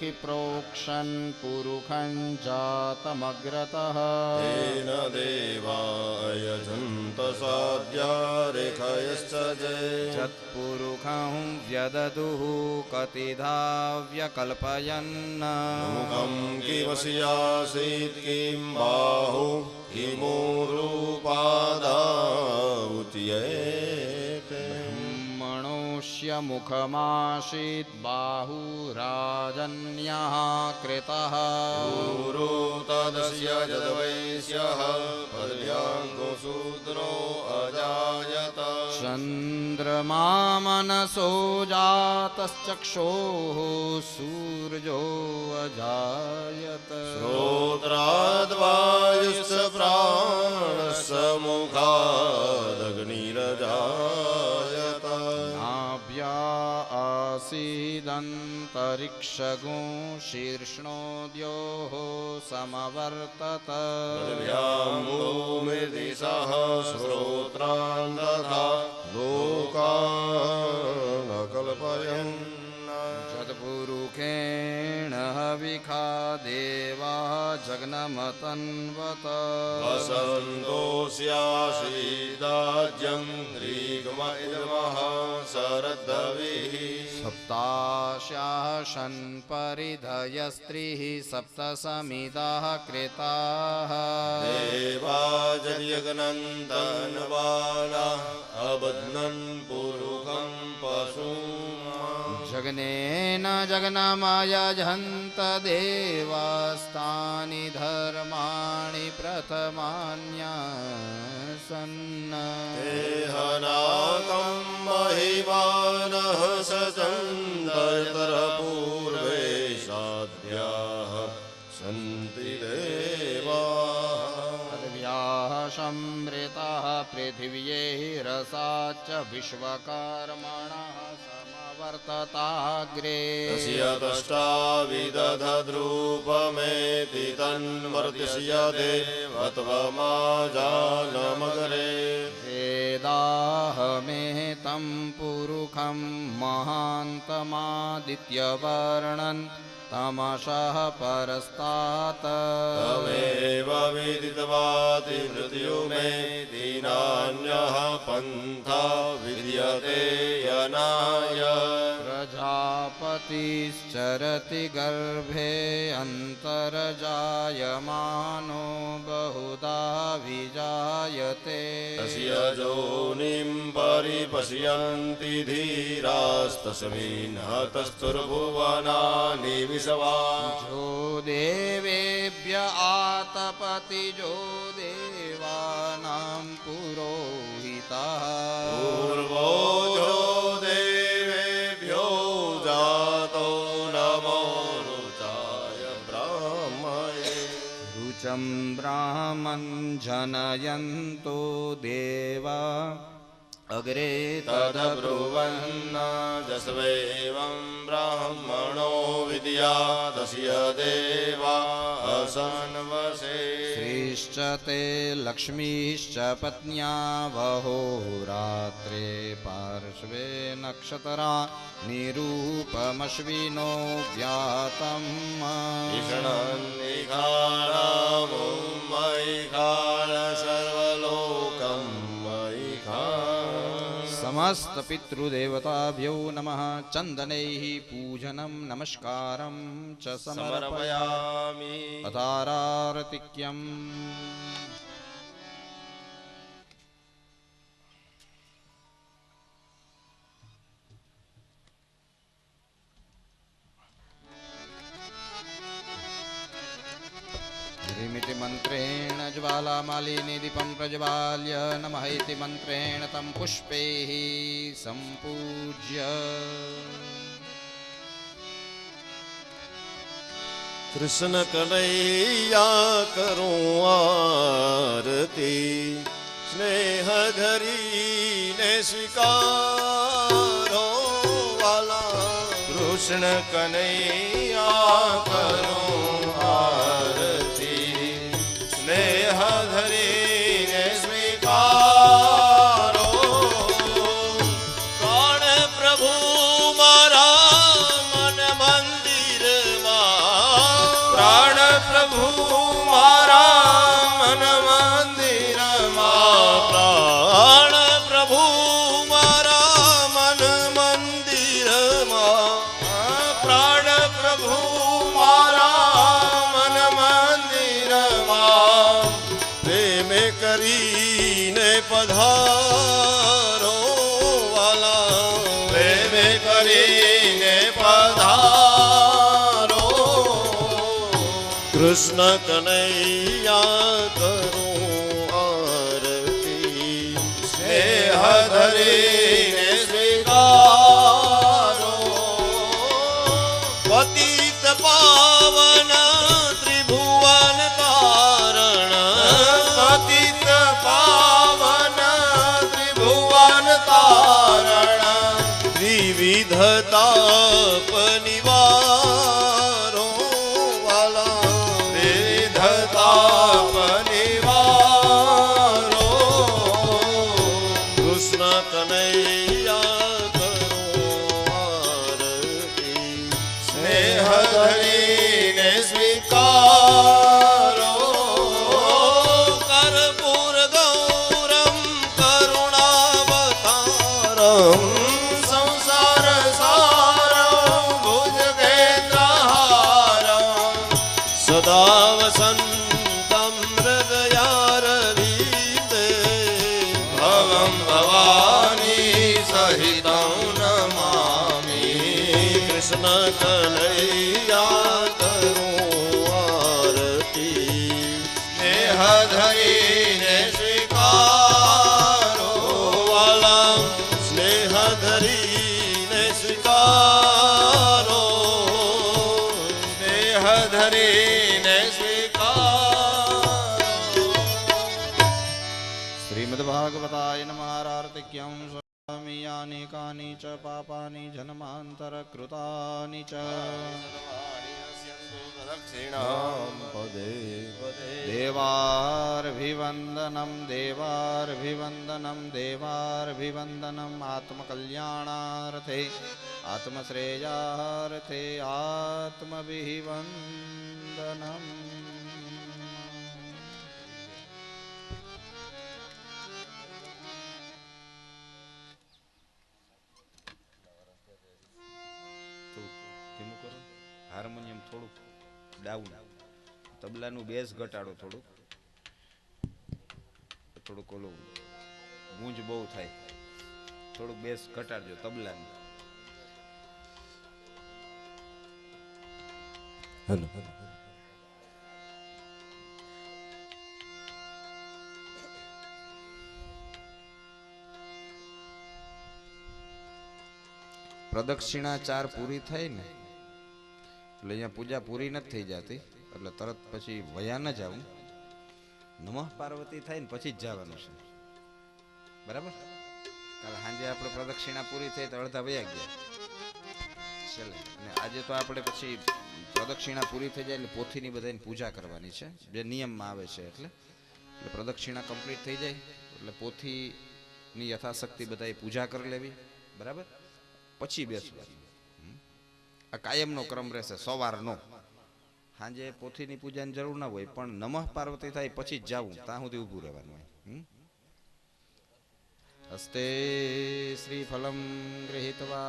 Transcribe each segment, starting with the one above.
लेखि प्रोक्षन् पुरुखं जातमग्रतः। तेन देवायजन्त साध्या रेखयश्च जय यत्पुरुखं व्यददुः कतिधा व्यकल्पयन् मुखं किमस्यासीत् किं बाहु किमूरुपादाउच्येते ब्रह्मणोऽस्य मुखमासीत् बाहुराजन्यः कृतः। गुरु तदस्य यद्वैश्यः पद्भ्याङ्गो शूद्रो अजायत। चन्द्रमा मनसो जातश्चक्षोः सूर्यो अजायत। श्रोत्राद्वायुश्च प्राणस्य आसीदन्तरिक्षगो शीर्ष्णोद्योः समवर्तत। भूमिति सह श्रोत्रान् दधा लोकान् कल्पयन् यत्पुरुखेण हविखा देवा जग्नमतन्वत वसन्तोऽस्यासीदाज्यं सप्ताशासन् परिधयस्त्रिः सप्तसमिदाः कृताः। देवाजर्यगनन्दनवाला अबध्नन् पुरुखं पशुम् जग्नेन जग्नमयजन्त देवास्तानि धर्माणि प्रथमान्यासन्। देहनाकं महिमानः सचन्दयतरपूर्वे साध्याः सन्ति देवाः। संवृताः पृथिव्ये रसा च विश्वकर्मणः समवर्तताग्रे तस्य दष्टाविदधद्रूपमेति तन्वर्तिष्य देवत्वमाजानमगरे। वेदाहमेतं पुरुखं महान्तमादित्यवर्णन् तमसः परस्तात्। तमेव विदितवाति मृत्यु मे दीनान्यः पन्था विद्यते यनाय प्रजापतिश्चरति गर्भे अन्तर्जायमानो बहुधा विजायते। तस्य जोनिं परिपश्यन्ति धीरास्तस्मिन् हतस्तुर्भुवनानि विषवा। जो देवेभ्य आतपतिजो देवानां पुरोहितः रुचं ब्राह्मन् जनयन्तो देवा। अग्रे तदब्रुवन्न जस्वेवं ब्राह्मणो विद्या तस्य देवा। असन्वसे श्रीश्च ते लक्ष्मीश्च पत्न्या वहोरात्रे पार्श्वे नक्षतरा निरूपमश्विनो व्यातम् ईषणन्निखारामो मयि खार समस्त पितृदेवताभ्यो नमः। चन्दनैः पूजनं नमस्कारं च समर्पया समर्पयामि। अतारार्तिक्यम् मन्त्रेण ज्वालामालिनी दीपं प्रज्वाल्य नमः इति मन्त्रेण तं पुष्पैः सम्पूज्य। कृष्ण कन्हैया करो आरती स्नेह धरी ने स्वीकारो वाला। कृष्ण कन्हैया करो કરીને પધારો. કૃષ્ણ કનૈયા विधतापनिवा जन्मान्तरकृतानि च। देवार्भिवन्दनं देवार्भिवन्दनं देवार्भिवन्दनम् आत्मकल्याणार्थे आत्मश्रेयार्थे आत्मभिवन्दनम्। થોડુંક ડાઉન તબલાનું બેઝ ઘટાડો થોડુંક. થોડુંક ઓલું ગુંજ બહુ થાય. થોડુંક બેઝ ઘટાડજો તબલાનું. હેલો. પ્રદક્ષિણા ચાર પૂરી થાય ને? એટલે અહીંયા પૂજા પૂરી નથી થઈ જતી. એટલે તરત પછી વયા ન જવું નમઃ પાર્વતી થાય ને પછી જ જવાનું છે. બરાબર? કાલે સાંજે આપણે પ્રદક્ષિણા પૂરી થઈ તો અડધા વયા ગયા. ચાલે, અને આજે તો આપણે પછી પ્રદક્ષિણા પૂરી થઈ જાય એટલે પોથીની બધાની પૂજા કરવાની છે. જે નિયમમાં આવે છે એટલે. એટલે પ્રદક્ષિણા કમ્પ્લીટ થઈ જાય. એટલે પોથીની યથાશક્તિ બધાએ પૂજા કરી લેવી. બરાબર? પછી બેસવાનું. આ કાયમનો ક્રમ રહેશે, સવારનો. સાંજે પોથીની પૂજાની જરૂર ના હોય, પણ નમઃ પાર્વતી થાય, પછી જ જાવું. ત્યાં સુધી ઊભું રહેવાનું હોય. હસ્તે શ્રીફલમ ગૃહીત્વા.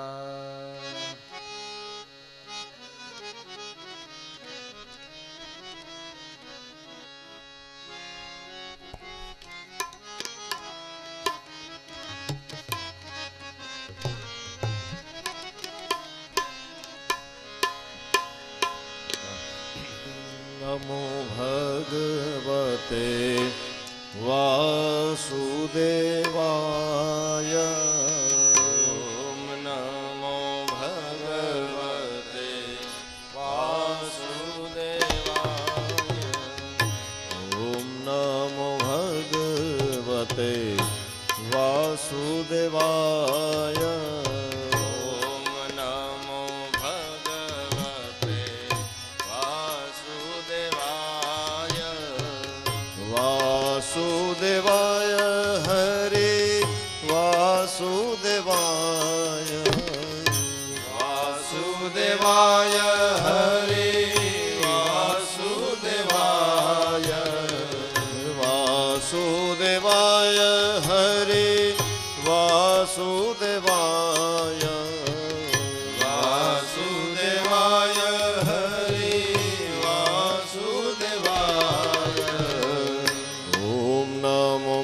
ਵਾਸੁਦੇਵਾਯ। ਵਾਸੁਦੇਵਾਯ ਹਰੇ ਵਾਸੁਦੇਵਾਯ। ਵਾਸੁਦੇਵਾਯ ਹਰੇ ਵਾਸੁਦੇਵਾਯ। ਵਾਸੁਦੇਵਾਯ ਹਰੇ ਵਾਸੁਦੇਵਾਯ। ਓਮ ਨਮੋ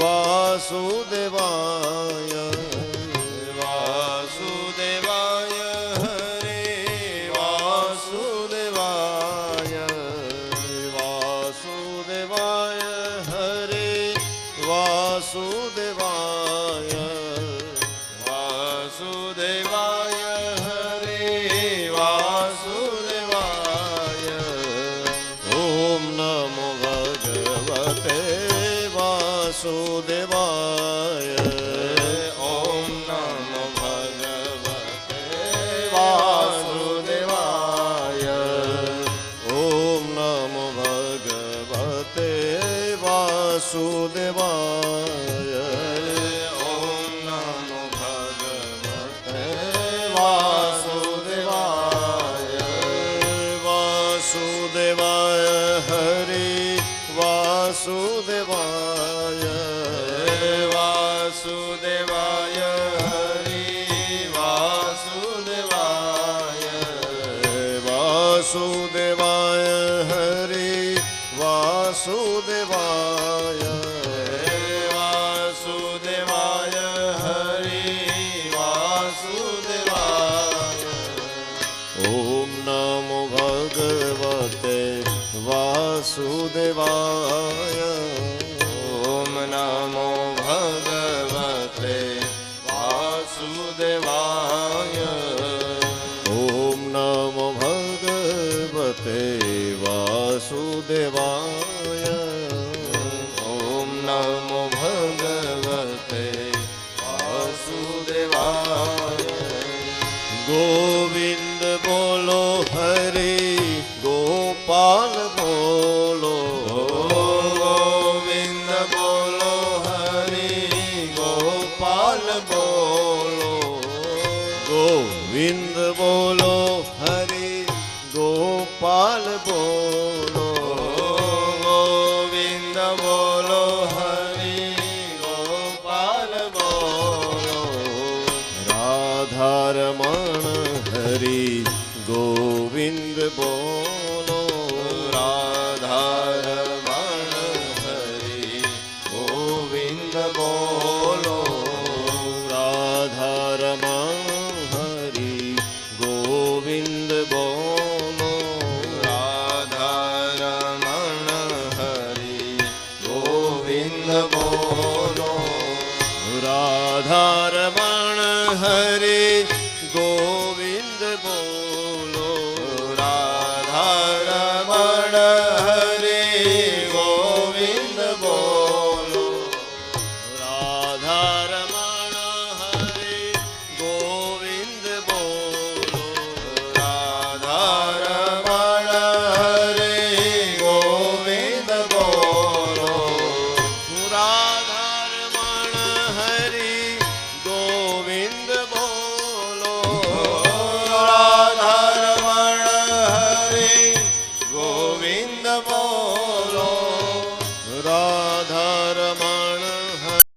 वासुदेवा वासुदेवाय